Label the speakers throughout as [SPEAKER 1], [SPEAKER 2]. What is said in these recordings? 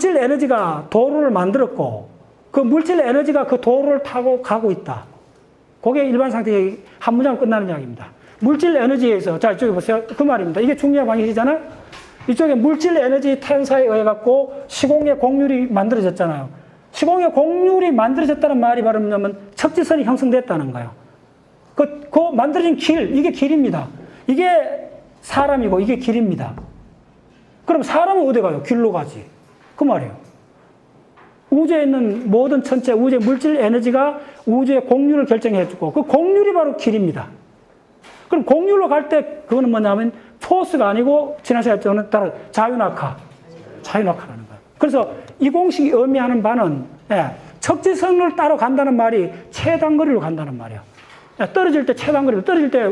[SPEAKER 1] 물질 에너지가 도로를 만들었고 그 물질 에너지가 그 도로를 타고 가고 있다. 그게 일반 상태의 한 문장 끝나는 이야기입니다. 물질 에너지에서 자 이쪽에 보세요. 그 말입니다. 이게 중요한 방식이잖아요. 이쪽에 물질 에너지 텐사에 의해 갖고 시공의 곡률이 만들어졌잖아요. 시공의 곡률이 만들어졌다는 말이 바로 뭐냐면 척지선이 형성됐다는 거예요. 그, 그 만들어진 길, 이게 길입니다. 이게 사람이고 이게 길입니다. 그럼 사람은 어디 가요? 길로 가지. 그 말이에요. 우주에 있는 모든 천체, 우주의 물질 에너지가 우주의 공률을 결정해주고 그 공률이 바로 길입니다. 그럼 공률로 갈 때 그거는 뭐냐면 포스가 아니고 지난 시간에 저는 따라 자유낙하, 자유낙하라는 거예요. 그래서 이 공식이 의미하는 바는 예, 척지선을 따로 간다는 말이 최단거리로 간다는 말이에요. 예, 떨어질 때 최단거리로 떨어질 때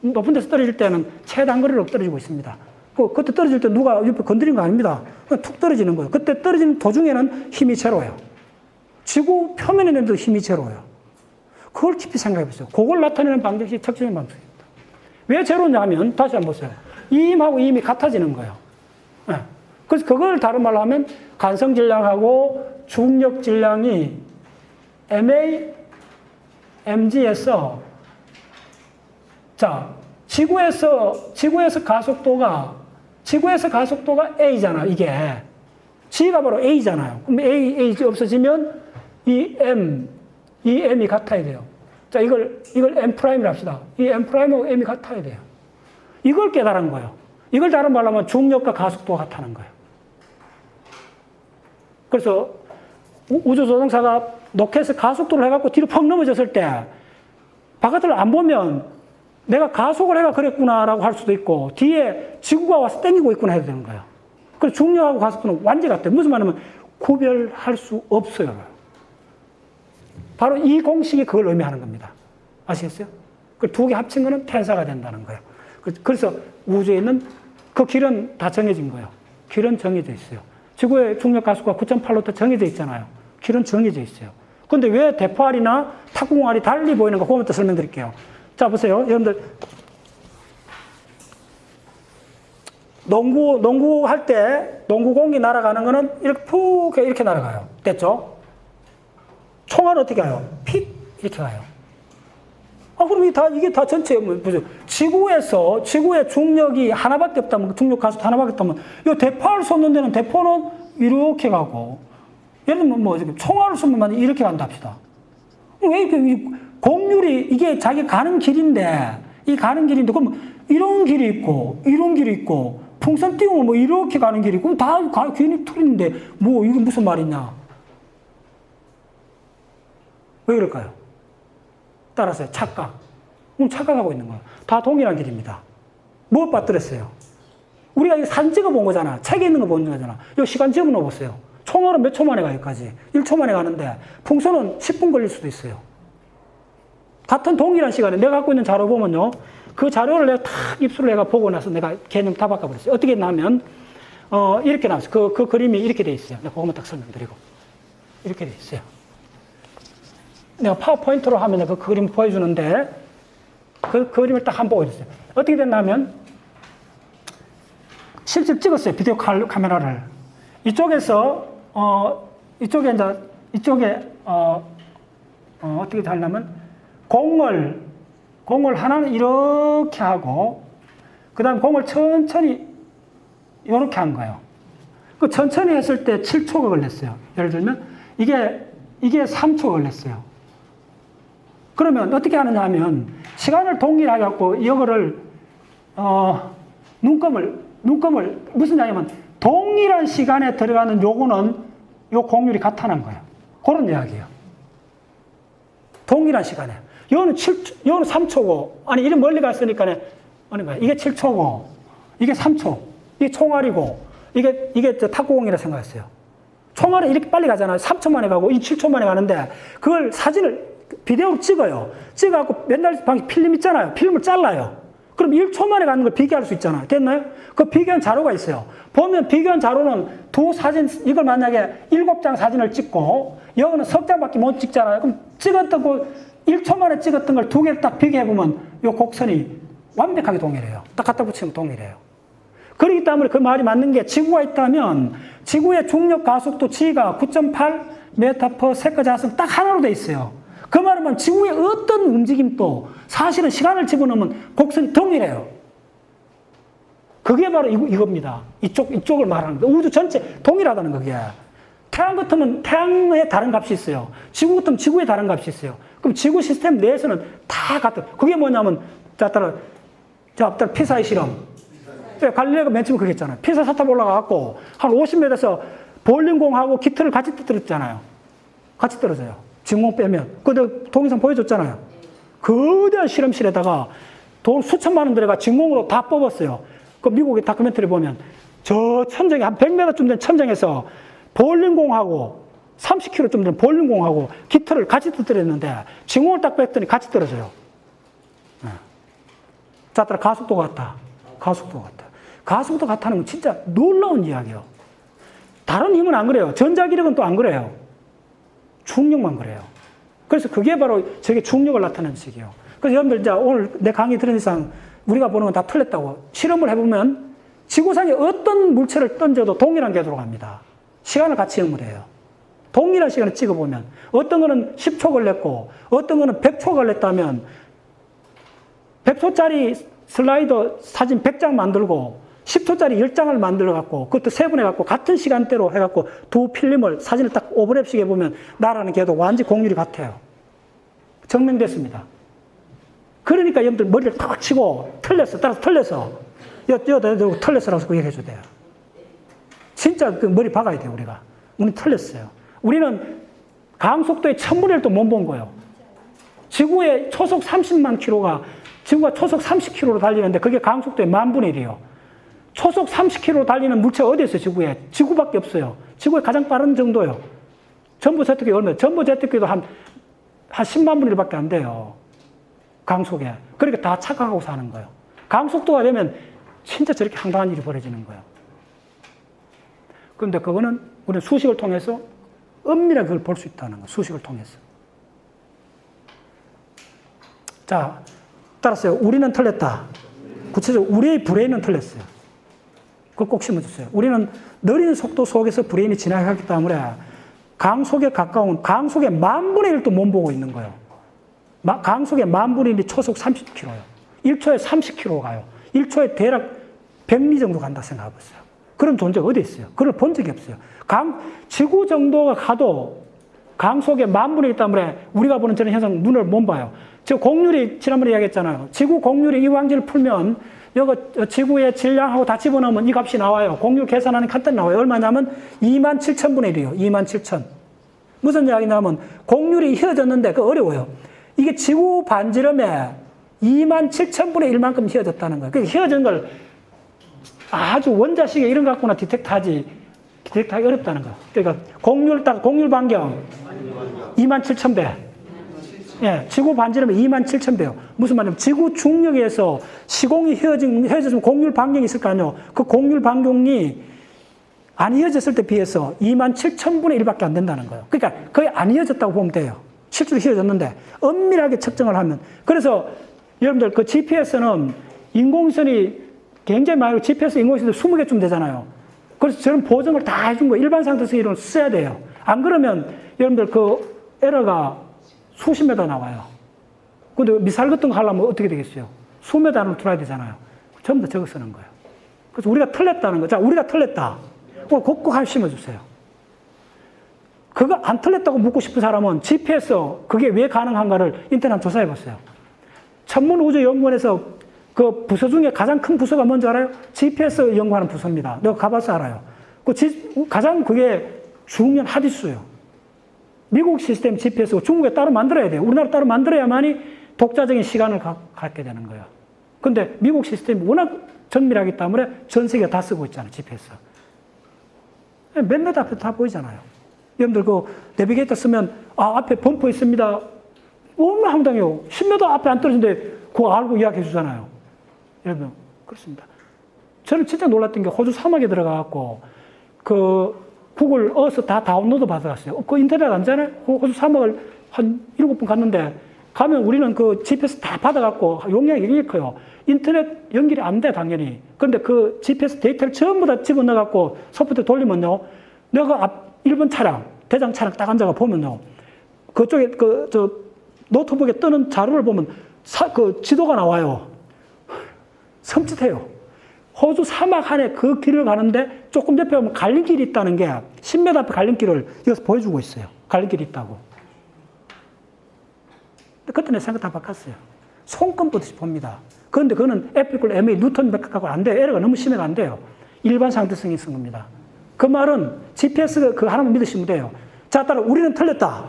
[SPEAKER 1] 높은 데서 떨어질 때는 최단거리로 떨어지고 있습니다. 그, 그때 떨어질 때 누가 옆에 건드린 거 아닙니다. 툭 떨어지는 거예요. 그때 떨어지는 도중에는 힘이 제로예요. 지구 표면에 있는데도 힘이 제로예요. 그걸 깊이 생각해 보세요. 그걸 나타내는 방정식이 척지선 방정식입니다. 왜 제로냐 하면, 다시 한번 보세요. 이임하고 이임이 같아지는 거예요. 예. 그래서 그걸 다른 말로 하면 간성 질량하고 중력 질량이 MA, MG에서 자, 지구에서, 지구에서 가속도가, 지구에서 가속도가 A잖아, 이게. G가 바로 A잖아요. 그럼 A, A 없어지면 이 M, 이 M이 같아야 돼요. 자, 이걸, 이걸 M'이라 합시다. 이 M'하고 M이 같아야 돼요. 이걸 깨달은 거예요. 이걸 다른 말로 하면 중력과 가속도가 같다는 거예요. 그래서 우- 우주조종사가 로켓에 가속도를 해갖고 뒤로 펑 넘어졌을 때 바깥을 안 보면 내가 가속을 해가 그랬구나라고 할 수도 있고 뒤에 지구가 와서 땡기고 있구나 해도 되는 거예요. 그래서 중력하고 가속도는 완전 같아요. 무슨 말이냐면 구별할 수 없어요. 바로 이 공식이 그걸 의미하는 겁니다. 아시겠어요? 그 두 개 합친 거는 텐사가 된다는 거예요. 그- 그래서 우주에 있는 그 길은 다 정해진 거예요. 길은 정해져 있어요. 지구의 중력 가속과 9.8로또 정해져 있잖아요. 길은 정해져 있어요. 근데 왜 대포알이나 탁구공알이 달리 보이는가 그거부터 설명드릴게요. 자, 보세요. 여러분들. 농구, 농구 할 때, 농구 공이 날아가는 거는 이렇게 푹 이렇게 날아가요. 됐죠? 총알은 어떻게 가요? 픽! 이렇게 가요. 아, 그럼 이게 다, 이게 다 전체, 뭐, 보세요. 지구에서, 지구의 중력이 하나밖에 없다면, 중력 가속 하나밖에 없다면, 이 대포를 쏘는 데는 대포는 이렇게 가고, 예를 들면 뭐, 총알을 쏘면 이렇게 간다 합시다. 왜 이렇게, 이 공률이, 이게 자기 가는 길인데, 이 가는 길인데, 그럼 이런 길이 있고, 이런 길이 있고, 풍선 띄우면 뭐 이렇게 가는 길이 있고, 다 가, 괜히 틀린데, 뭐, 이게 무슨 말이냐. 왜 그럴까요? 따라서 착각. 그럼 착각하고 있는 거예요. 다 동일한 길입니다. 무엇 빠뜨렸어요? 우리가 이 사진 찍어 본 거잖아. 책에 있는 거 본 거잖아. 이 시간 집어 넣어 보세요. 총알은 몇 초 만에 가, 여기까지? 1초 만에 가는데, 풍선은 10분 걸릴 수도 있어요. 같은 동일한 시간에 내가 갖고 있는 자료 보면요. 그 자료를 내가 탁 입수를 내가 보고 나서 내가 개념 다 바꿔버렸어요. 어떻게 나면, 어, 이렇게 나왔어요. 그, 그 그림이 이렇게 돼 있어요. 내가 그것만 딱 설명드리고. 이렇게 돼 있어요. 내가 파워포인트로 하면 그 그림 보여주는데 그 그림을 딱 한 번 보여줬어요. 어떻게 됐냐면 실제 찍었어요. 비디오 칼- 카메라를. 이쪽에서 어 이쪽에 이제 이쪽에 어, 어 어떻게 하냐면 공을 공을 하나는 이렇게 하고 그다음 공을 천천히 이렇게 한 거예요. 그 천천히 했을 때 7초가 걸렸어요. 예를 들면 이게 이게 3초 걸렸어요. 그러면 어떻게 하느냐 하면 시간을 동일하게 갖고 이거를 어 눈금을 눈금을 무슨 이야기냐면 동일한 시간에 들어가는 요거는 요 공률이 같다는 거예요. 그런 이야기예요. 동일한 시간에. 요는 7, 요는 3초고, 아니, 이런 멀리 갔으니까, 아니, 뭐야, 이게 7초고, 이게 3초, 이게 총알이고, 이게, 이게 저 탁구공이라 생각했어요. 총알은 이렇게 빨리 가잖아요. 3초 만에 가고, 이 7초 만에 가는데, 그걸 사진을, 비디오로 찍어요. 찍어갖고 맨날 방에 필름 있잖아요. 필름을 잘라요. 그럼 1초 만에 가는 걸 비교할 수 있잖아요. 됐나요? 그 비교한 자료가 있어요. 보면 비교한 자료는 두 사진, 이걸 만약에 일곱 장 사진을 찍고, 여기는 석 장밖에 못 찍잖아요. 그럼 찍었던 그 1초 만에 찍었던 걸 두 개를 딱 비교해보면 이 곡선이 완벽하게 동일해요. 딱 갖다 붙이면 동일해요. 그렇기 때문에 그 말이 맞는 게 지구가 있다면 지구의 중력 가속도 g가 9.8 메타 per 세컨 자승 딱 하나로 돼 있어요. 그 말은 지구의 어떤 움직임도 사실은 시간을 집어넣으면 곡선이 동일해요. 그게 바로 이겁니다. 이쪽, 이쪽을 말하는 거. 우주 전체 동일하다는 거, 그게. 태양 같으면 태양에 다른 값이 있어요. 지구 같으면 지구에 다른 값이 있어요. 그럼 지구 시스템 내에서는 다 같은, 그게 뭐냐면, 자, 따라, 자, 따라 피사의 실험. 네, 갈릴레오가 맨 처음에 그렇게 했잖아요. 피사 사탑 올라가갖고, 한 50m에서 볼링공하고 기틀을 같이 떨어졌잖아요. 같이 떨어져요. 진공 빼면. 근데 동영상 보여줬잖아요. 거대한 실험실에다가 돈 수천만 원 들어가 진공으로 다 뽑았어요. 그 미국의 다큐멘터리 보면 저 천장에 한 100m쯤 된 천장에서 볼링공하고 30km쯤 된 볼링공하고 기틀을 같이 떨어졌는데 진공을 딱 뺐더니 같이 떨어져요. 네. 자, 따라 가속도 같다. 가속도 같다. 가속도 같다는 건 진짜 놀라운 이야기예요. 다른 힘은 안 그래요. 전자기력은 또 안 그래요. 중력만 그래요. 그래서 그게 바로 저게 중력을 나타내는 식이에요. 그래서 여러분들 이제 오늘 내 강의 들은 이상 우리가 보는 건 다 틀렸다고. 실험을 해보면 지구상에 어떤 물체를 던져도 동일한 궤도로 갑니다. 시간을 같이 연물해요. 동일한 시간을 찍어보면 어떤 거는 10초 걸렸고 어떤 거는 100초 걸렸다면 100초짜리 슬라이더 사진 100장 만들고 10초짜리 10장을 만들어 갖고 그것도 세분해 갖고 같은 시간대로 해 갖고 두 필름을 사진을 딱 오버랩식 해 보면 나라는 걔도 완전 공률이 같아요. 증명됐습니다. 그러니까 여러분들 머리를 탁 치고 틀렸어. 따라서 틀렸어. 여, 대고 틀렸어라고 그 얘기해 줘야 돼요. 진짜 그 머리 박아야 돼요, 우리가. 우리는 틀렸어요. 우리는 강속도의 천분의 일도 못 본 거예요. 지구의 초속 30만 킬로가 지구가 초속 30킬로로 달리는데 그게 강속도의 만분의 1이에요. 초속 30킬로 달리는 물체가 어디 있어요, 지구에? 지구밖에 없어요. 지구의 가장 빠른 정도요. 전부 제트기 얼마? 전부 제트기도 한, 한 10만 분의 1밖에 안 돼요. 강속에. 그러니까 다 착각하고 사는 거예요. 강속도가 되면 진짜 저렇게 황당한 일이 벌어지는 거예요. 그런데 그거는 우리는 수식을 통해서 엄밀하게 그걸 볼 수 있다는 거예요. 수식을 통해서. 자, 따라서요. 우리는 틀렸다. 구체적으로 우리의 브레인은 틀렸어요. 그걸 꼭 심어주세요. 우리는 느린 속도 속에서 브레인이 지나가기 때문에 강 속에 가까운 강속의 만분의 1도 못 보고 있는 거예요. 마- 강속의 만분의 1이 초속 30km예요. 1초에 30km 가요. 1초에 대략 100리 정도 간다 생각해보세요. 그런 존재가 어디 있어요? 그걸 본 적이 없어요. 강, 지구 정도가 가도 강속의 만분의 1 때문에 우리가 보는 저런 현상 눈을 못 봐요. 저 공률이 지난번에 이야기했잖아요. 지구 공률이 이 왕지를 풀면 여기 지구의 질량하고 다 집어넣으면 이 값이 나와요. 공률 계산하는 간단히 나와요. 얼마냐면 2만 7천 분의 1이에요. 2만 7천. 무슨 이야기냐면 공률이 휘어졌는데 그 어려워요. 이게 지구 반지름에 2만 7천 분의 1만큼 휘어졌다는 거예요. 그 휘어진 걸 아주 원자식에 이런 거 갖고나 디텍트하지 디텍트하기 어렵다는 거예요. 그러니까 공률 딱 공률 반경 2만 7천 배. 예, 지구 반지름에 2만 7천 배요. 무슨 말이냐면 지구 중력에서 시공이 휘어진 휘어졌으면 공률 반경이 있을 거 아니에요. 그 공률 반경이 안 이어졌을 때 비해서 2만 7천 분의 1밖에 안 된다는 거예요. 그러니까 거의 안 이어졌다고 보면 돼요. 실제로 휘어졌는데 엄밀하게 측정을 하면 그래서 여러분들 그 GPS는 인공선이 굉장히 많이 GPS 인공선이 20개쯤 되잖아요. 그래서 저런 보정을 다 해준 거예요. 일반 상태에서 이런 써야 돼요. 안 그러면 여러분들 그 에러가 수십 메다 나와요. 근데 미사일 같은 거 하려면 어떻게 되겠어요? 수메다는 들어야 되잖아요. 전부 다 저거 쓰는 거예요. 그래서 우리가 틀렸다는 거. 자, 우리가 틀렸다. 꼭꼭 한 심어주세요. 그거 안 틀렸다고 묻고 싶은 사람은 GPS 그게 왜 가능한가를 인터넷 조사해 봤어요. 천문우주연구원에서 그 부서 중에 가장 큰 부서가 뭔지 알아요? GPS 연구하는 부서입니다. 내가 가봐서 알아요. 그 지- 가장 그게 중요한 하디수예요. 미국 시스템 GPS고 중국에 따로 만들어야 돼요. 우리나라 따로 만들어야만이 독자적인 시간을 가, 갖게 되는 거예요. 근데 미국 시스템이 워낙 정밀하기 때문에 전 세계가 다 쓰고 있잖아요, GPS. 몇 메다 앞에 다 보이잖아요. 여러분들 그 내비게이터 쓰면 아 앞에 범퍼 있습니다. 얼마나 황당해요. 10m 앞에 안 떨어진데 그거 알고 이야기해 주잖아요. 여러분 그렇습니다. 저는 진짜 놀랐던 게 호주 사막에 들어가갖고 그 구글 어스 다 다운로드 받아갔어요. 그 인터넷 안. 호- 호주 사막을 한 일곱 번 갔는데 가면 우리는 그 GPS 다 받아갖고 용량이 굉장히 커요. 인터넷 연결이 안 돼, 당연히. 그런데 그 GPS 데이터를 전부 다 집어넣어갖고 소프트웨어 돌리면요. 내가 앞 1번 차량, 대장 차량 딱 앉아가 보면요. 그쪽에 그, 저, 노트북에 뜨는 자료를 보면 사, 그 지도가 나와요. 섬찟해요. 호주 사막 안에 그 길을 가는데 조금 옆에 보면 갈림길이 있다는 게 10m 앞에 갈림길을 여기서 보여주고 있어요. 갈림길이 있다고. 근데 그때 내 생각 다 바꿨어요. 손금 보듯이 봅니다. 그런데 그거는 에피클 MA 뉴턴 백하고 안 돼요. 에러가 너무 심해가 안 돼요. 일반 상대성이 있는 겁니다. 그 말은 GPS 그 하나만 믿으시면 돼요. 자, 따라 우리는 틀렸다.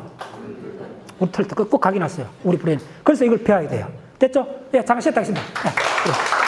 [SPEAKER 1] 우리 틀렸다. 꼭 각인했어요. 우리 브레인. 그래서 이걸 배워야 돼요. 됐죠? 예, 잠깐 쉬었다 하겠습니다. 예, 그래.